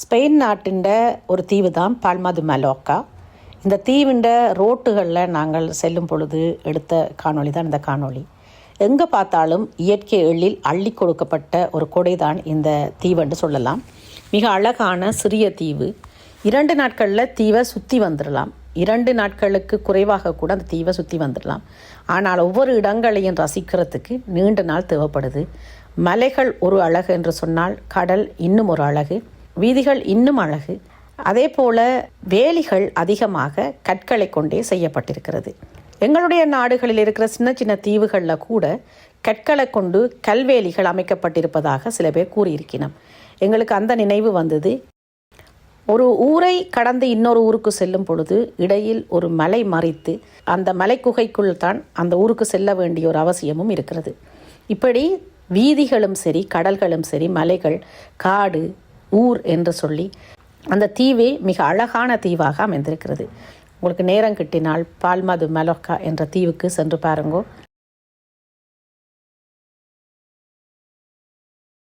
Spain நாட்டின் ஒரு தீவு தான் பால்மாது மலோக்கா. இந்த தீவிண்ட ரோட்டுகளில் நாங்கள் செல்லும் பொழுது எடுத்த காணொளி தான் இந்த காணொளி. எங்கே பார்த்தாலும் இயற்கை எழில் அள்ளி கொடுக்கப்பட்ட ஒரு கொடை தான் இந்த தீவுன்னு சொல்லலாம். மிக அழகான சிறிய தீவு. இரண்டு நாட்களில் தீவை சுற்றி வந்துடலாம் இரண்டு நாட்களுக்கு குறைவாக கூட அந்த தீவை சுற்றி வந்துடலாம் ஆனால் ஒவ்வொரு இடங்களையும் ரசிக்கிறதுக்கு நீண்ட நாள் தேவைப்படுது. மலைகள் ஒரு அழகு என்று சொன்னால் கடல் இன்னும் ஒரு அழகு. வீதிகள் இன்னும் அழகு. அதே போல வேலிகள் அதிகமாக கற்களை கொண்டே செய்யப்பட்டிருக்கிறது. எங்களுடைய நாடுகளில் இருக்கிற சின்ன சின்ன தீவுகளில் கூட கற்களை கொண்டு கல்வேலிகள் அமைக்கப்பட்டிருப்பதாக சில பேர் கூறியிருக்கிறோம் எங்களுக்கு அந்த நினைவு வந்தது. ஒரு ஊரை கடந்து இன்னொரு ஊருக்கு செல்லும் பொழுது இடையில் ஒரு மலை மறைத்து அந்த மலை குகைக்குள் தான் அந்த ஊருக்கு செல்ல வேண்டிய ஒரு அவசியமும் இருக்கிறது. இப்படி வீதிகளும் சரி கடல்களும் சரி மலைகள் காடு ஊர் என்று சொல்லி அந்த தீவே மிக அழகான தீவாக அமைந்திருக்கிறது. உங்களுக்கு நேரம் கிட்டினால் பால்மது மலோக்கா என்ற தீவுக்கு சென்று பாருங்கோ.